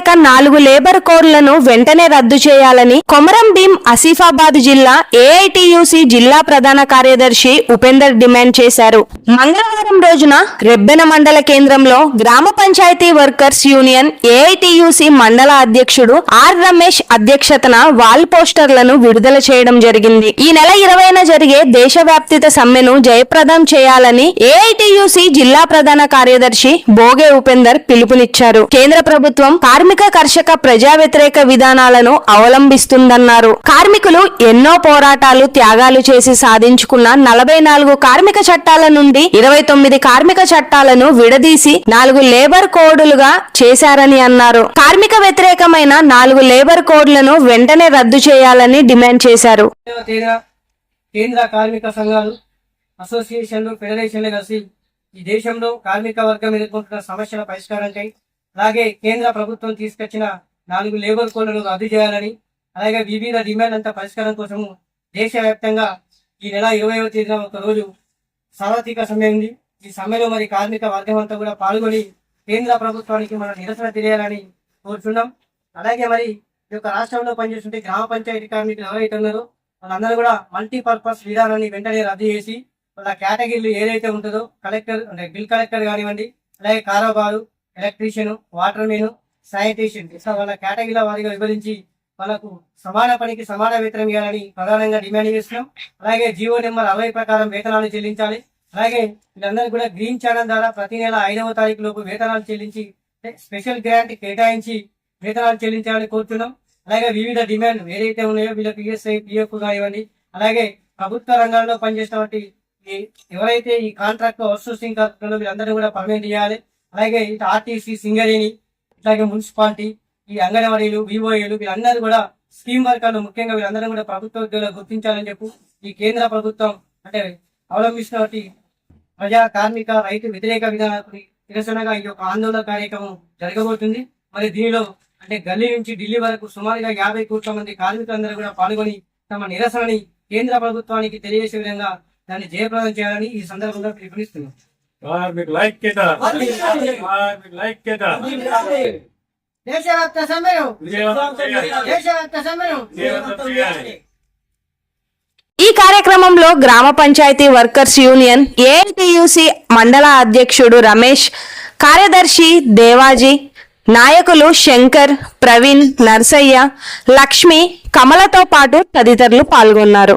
లేక నాలుగు లేబర్ కోడ్లను వెంటనే రద్దు చేయాలని కొమరం భీం ఆసిఫాబాద్ జిల్లా ఏఐటియుసి జిల్లా ప్రధాన కార్యదర్శి ఉపేందర్ డిమాండ్ చేశారు. మంగళవారం రోజున రెబ్బెన మండల కేంద్రంలో గ్రామ పంచాయతీ వర్కర్స్ యూనియన్ ఏఐటియుసి మండల అధ్యక్షుడు ఆర్ రమేష్ అధ్యక్షతన వాల్ పోస్టర్లను విడుదల చేయడం జరిగింది. ఈ నెల ఇరవైన జరిగే దేశవ్యాప్తిత సమ్మెను జయప్రదం చేయాలని ఏఐటియుసి జిల్లా ప్రధాన కార్యదర్శి భోగే ఉపేందర్ పిలుపునిచ్చారు. కేంద్ర ప్రభుత్వం కార్మిక కర్షక ప్రజా వ్యతిరేక విధానాలను అవలంబిస్తుందన్నారు. కార్మికులు ఎన్నో పోరాటాలు త్యాగాలు చేసి సాధించుకున్న నలభై నాలుగు కార్మిక చట్టాల నుండి ఇరవై తొమ్మిది కార్మిక చట్టాలను విడదీసి నాలుగు లేబర్ కోడ్లుగా చేశారని అన్నారు. కార్మిక వ్యతిరేకమైన నాలుగు లేబర్ కోడ్లను వెంటనే రద్దు చేయాలని డిమాండ్ చేశారు. కేంద్ర కార్మిక సంఘాలు అసోసియేషన్లు ఫెడరేషన్లు కలిసి ఈ దేశంలో కార్మిక వర్గం ఎదుర్కొంటున్న సమస్యల పరిష్కారంకై అలాగే కేంద్ర ప్రభుత్వం తీసుకొచ్చిన నాలుగు లేబర్ కోడ్లను రద్దు చేయాలని అలాగే వివిధ డిమాండ్ అంతా పరిష్కారం కోసము దేశవ్యాప్తంగా ఈ నెల ఇరవైవ తేదీన ఒక రోజు సార్వత్రిక సమ్మె ఉంది. ఈ సమ్మెలో మరి కార్మిక వర్గం అంతా కూడా పాల్గొని కేంద్ర ప్రభుత్వానికి మనం నిరసన తెలియాలని కోరుతున్నాం అలాగే మరి ఈ యొక్క రాష్ట్రంలో పనిచేస్తుంటే గ్రామ పంచాయతీ కార్మికులు ఎవరైతే ఉన్నారో వాళ్ళందరూ కూడా మల్టీపర్పస్ విధానాన్ని వెంటనే రద్దు చేసి వాళ్ళ కేటగిరీలు ఏదైతే ఉంటుందో కలెక్టర్ అంటే బిల్ కలెక్టర్ కానివ్వండి అలాగే కారాబారు ఎలక్ట్రీషియన్ వాటర్ మెన్ శానిటేషన్ ఇట్లా వాళ్ళ కేటగిరీల వారిగా విభజించి వాళ్ళకు సమాన పనికి సమాన వేతనం ఇవ్వాలని ప్రధానంగా డిమాండ్ చేస్తున్నాం. అలాగే జియో నెంబర్ అరవై ప్రకారం వేతనాలు చెల్లించాలి. అలాగే వీళ్ళందరికీ కూడా గ్రీన్ ఛానల్ ద్వారా ప్రతి నెల ఐదవ తారీఖు లోపు వేతనాలు చెల్లించి స్పెషల్ గ్రాంట్ కేటాయించి వేతనాలు చెల్లించాలని కోరుతున్నాం. అలాగే వివిధ డిమాండ్ ఏదైతే ఉన్నాయో వీళ్ళకి ఈఎస్ఐ పిఎఫ్ కానివ్వండి అలాగే ప్రభుత్వ రంగంలో పనిచేసినటువంటి ఎవరైతే ఈ కాంట్రాక్ట్ అవుట్సోర్సింగ్ కార్మికులు వీళ్ళందరూ కూడా పర్మనెంట్ చేయాలి. అలాగే ఇటు ఆర్టీసీ సింగరేణి ఇట్లాగే మున్సిపాలిటీ ఈ అంగన్వాడీలు వివోఏలు వీళ్ళందరూ కూడా స్కీమ్ వర్కర్లు ముఖ్యంగా వీళ్ళందరూ కూడా ప్రభుత్వ ఉద్యోగులు గుర్తించాలని చెప్పు ఈ కేంద్ర ప్రభుత్వం అంటే అవలంబిస్తున్నటువంటి ప్రజా కార్మిక రైతు వ్యతిరేక విధానాలకు నిరసనగా ఈ యొక్క ఆందోళన కార్యక్రమం జరగబోతుంది. మరి దీనిలో అంటే గల్లీ నుంచి ఢిల్లీ వరకు సుమారుగా యాభై కోట్ల మంది కార్మికులందరూ కూడా పాల్గొని తమ నిరసనని కేంద్ర ప్రభుత్వానికి తెలియజేసే విధంగా దాన్ని జయప్రదం చేయాలని ఈ సందర్భంగా పిలుపునిస్తున్నాం. కార్మికుల ఐక్యత. కార్మికుల. ఐక్యత. దేశవ్యాప్త సమ్మెను. దేశవ్యాప్త సమ్మెను. ఈ కార్యక్రమంలో గ్రామ పంచాయతీ వర్కర్స్ యూనియన్ ఏఐటియుసి మండల అధ్యక్షుడు రమేష్ కార్యదర్శి దేవాజీ నాయకులు శంకర్ ప్రవీణ్ నర్సయ్య లక్ష్మి కమలతో పాటు తదితరులు పాల్గొన్నారు.